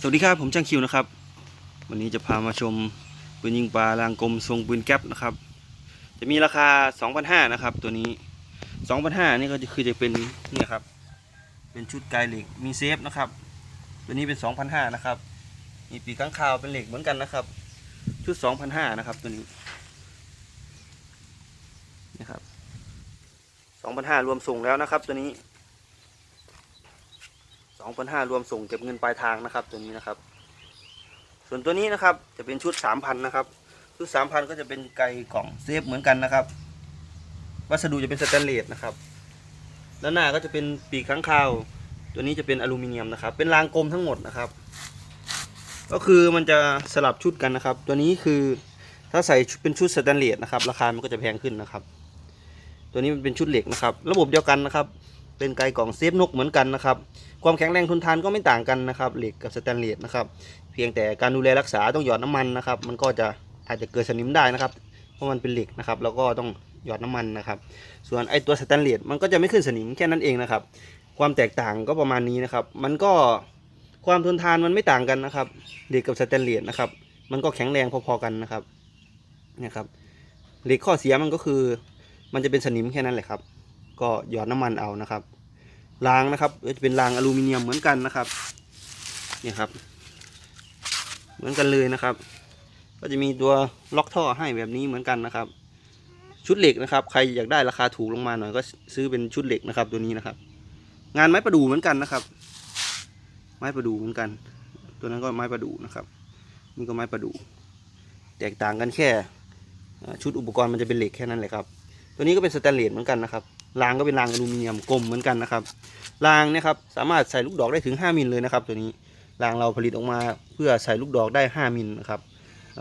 สวัสดีครับผมช่างคิวนะครับ วันนี้จะพามาชมปืนยิงปลารางกลมทรงปืนแก๊ปนะครับ จะมีราคา 2,500นะครับ ตัวนี้ 2,500นี่ก็จะคือจะเป็นนี่ครับ เป็นชุดไกลเหล็กมีเซฟนะครับ ตัวนี้เป็น 2,500นะครับ มีปีกข้างคาวเป็นเหล็กเหมือนกันนะครับ ชุด 2,500นะครับ ตัวนี้นะครับ2,500รวมส่งแล้วนะครับ ตัวนี้ สองพันห้ารวมส่งเก็บเงินปลายทางนะครับ ตัวนี้นะครับ ส่วนตัวนี้นะครับจะเป็นชุดสามพันนะครับ ชุดสามพันก็จะเป็นไกลกล่องเซฟเหมือนกันนะครับ วัสดุจะเป็นสแตนเลสนะครับ ด้านหน้าก็จะเป็นปีกค้างคาว ตัวนี้จะเป็นอลูมิเนียมนะครับ เป็นรางกลมทั้งหมดนะครับ ก็คือมันจะสลับชุดกันนะครับ ตัวนี้คือถ้าใส่เป็นชุดสแตนเลสนะครับ ราคามันก็จะแพงขึ้นนะครับ ตัวนี้มันเป็นชุดเหล็กนะครับ ระบบเดียวกันนะครับ เป็นไกลกล่องเซฟนกเหมือนกันนะครับ ความแข็งแรงทนทานก็ไม่ต่างกันนะครับ เหล็กกับสแตนเลสนะครับ เพียงแต่การดูแลรักษาต้องหยอดน้ำมันนะครับ มันก็จะอาจจะเกิดสนิมได้นะครับ เพราะมันเป็นเหล็กนะครับ แล้วก็ต้องหยอดน้ำมันนะครับ ส่วนไอตัวสแตนเลสมันก็จะไม่ขึ้นสนิมแค่นั้นเองนะครับ ความแตกต่างก็ประมาณนี้นะครับ มันก็ความทนทานมันไม่ต่างกันนะครับ เหล็กกับสแตนเลสนะครับ มันก็แข็งแรงพอๆกันนะครับนี่ครับ เหล็กข้อเสียมันก็คือ มันจะเป็นสนิมแค่นั้นแหละครับ ก็หยอดน้ำมันเอานะครับรางนะครับก็จะเป็นรางอลูมิเนียมเหมือนกันนะครับเนี่ยครับ เหมือนกันเลยนะครับ ก็จะมีตัวล็อกท่อให้แบบนี้เหมือนกันนะครับ ชุดเหล็กนะครับ ใครอยากได้ราคาถูกลงมาหน่อยก็ซื้อเป็นชุดเหล็กนะครับ ตัวนี้นะครับ งานไม้ประดู่เหมือนกันนะครับ ไม้ประดู่เหมือนกัน ตัวนั้นก็ไม้ประดู่นะครับ นี่ก็ไม้ประดู่แตกต่างกันแค่ชุดอุปกรณ์มันจะเป็นเหล็กแค่นั้นเลยครับ ตัวนี้ก็เป็นสแตนเลสเหมือนกันนะครับ รางก็เป็นรางอลูมิเนียมกลมเหมือนกันนะครับรางเนี่ยครับสามารถใส่ลูกดอกได้ถึง 5มิลเลยนะครับ ตัวนี้รางเราผลิตออกมาเพื่อใส่ลูกดอกได้ 5มิลนะครับ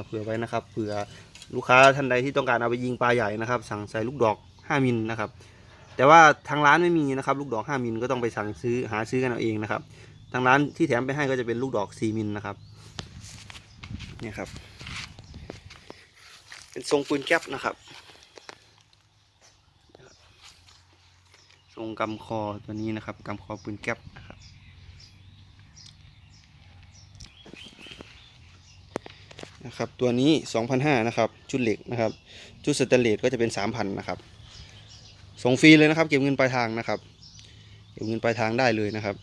เผื่อไว้นะครับเผื่อลูกค้าท่านใดที่ต้องการเอาไปยิงปลาใหญ่นะครับ สั่งใส่ลูกดอก 5มิลนะครับ แต่ว่าทางร้านไม่มีนะครับ ลูกดอก 5มิลก็ต้องไปสั่งซื้อหาซื้อกันเอาเองนะครับ ทางร้านที่แถมไปให้ก็จะเป็นลูกดอก 4มิลนะครับเนี่ยครับ เป็นทรงปืนแก๊ปนะครับ ทรงกำคอตัวนี้นะครับกำคอปืนแก๊ปนะครับนะครับตัวนี้ 2,500นะครับ ชุดเหล็กนะครับ ชุดสแตนเลสก็จะเป็น 3,000นะครับส่งฟรีเลยนะครับ เก็บเงินปลายทางนะครับเก็บเงินปลายทางได้เลยนะครับ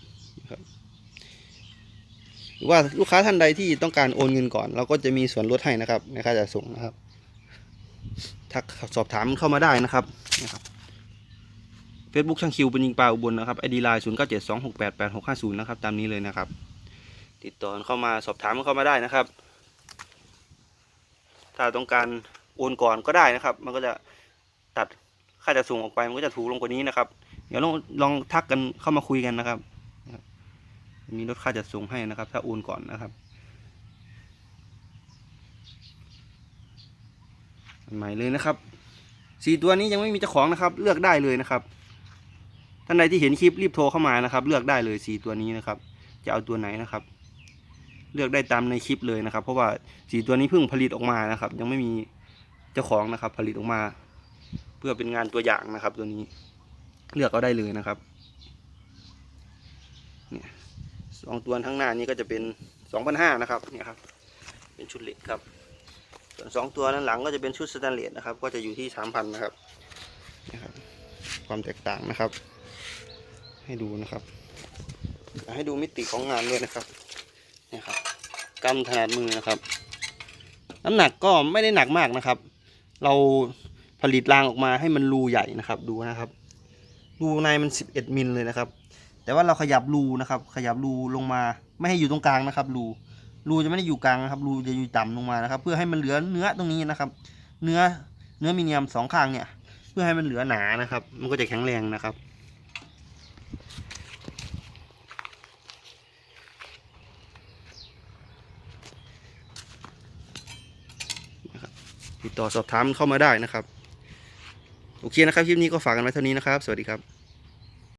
หรือว่าลูกค้าท่านใดที่ต้องการโอนเงินก่อน เราก็จะมีส่วนลดให้นะครับในค่าจัดส่งนะครับทักสอบถามเข้ามาได้นะครับนะครับ เฟซบุ๊กช่างคิวเป็นยิงปลาอุบลนะครับไอดีไลน์ศูนย์เก้าเจ็ดสองหกแปดแปดหกห้าศูนย์นะครับตามนี้เลยนะครับ ติดต่อเข้ามาสอบถามเข้ามาได้นะครับ ถ้าต้องการโอนก่อนก็ได้นะครับ มันก็จะตัดค่าจะส่งออกไปมันก็จะถูกลงกว่านี้นะครับ เดี๋ยวลองลองทักกันเข้ามาคุยกันนะครับนะครับ มีลดค่าจัดส่งให้นะครับ ถ้าโอนก่อนนะครับใหม่เลยนะครับสี่ตัวนี้ยังไม่มีเจ้าของนะครับ เลือกได้เลยนะครับ ท่านใดที่เห็นคลิปรีบโทรเข้ามานะครับ เลือกได้เลยสีตัวนี้นะครับ จะเอาตัวไหนนะครับ เลือกได้ตามในคลิปเลยนะครับ เพราะว่าสีตัวนี้เพิ่งผลิตออกมานะครับ ยังไม่มีเจ้าของนะครับ ผลิตออกมา เพื่อเป็นงานตัวอย่างนะครับ ตัวนี้ เลือกเอาได้เลยนะครับเนี่ยสองตัวข้งหน้านี้ก็จะเป็นสองพันห้านะครับเนี่ยครับ เป็นชุดเหล็กครับส่วนสองตัวด้นหลังก็จะเป็นชุดสแตนเลสนะครับ ก็จะอยู่ที่สามพันนะครับนะครับ ความแตกต่างนะครับ ให้ดูนะครับ ให้ดูมิติของงานด้วยนะครับนี่ครับกำถนัดมือนะครับ น้ำหนักก็ไม่ได้หนักมากนะครับ เราผลิตรางออกมาให้มันรูใหญ่นะครับ ดูนะครับ รูในมัน 11มิลเลยนะครับ แต่ว่าเราขยับรูนะครับ ขยับรูลงมา ไม่ให้อยู่ตรงกลางนะครับ รูรูจะไม่ได้อยู่กลางนะครับ รูจะอยู่ต่ำลงมานะครับ เพื่อให้มันเหลือเนื้อตรงนี้นะครับ เนื้อเนื้อมีเนียมสองข้างเนี่ย เพื่อให้มันเหลือหนานะครับ มันก็จะแข็งแรงนะครับ ติดต่อสอบถามเข้ามาได้นะครับ โอเคนะครับ คลิปนี้ก็ฝากกันไว้เท่านี้นะครับ สวัสดีครับ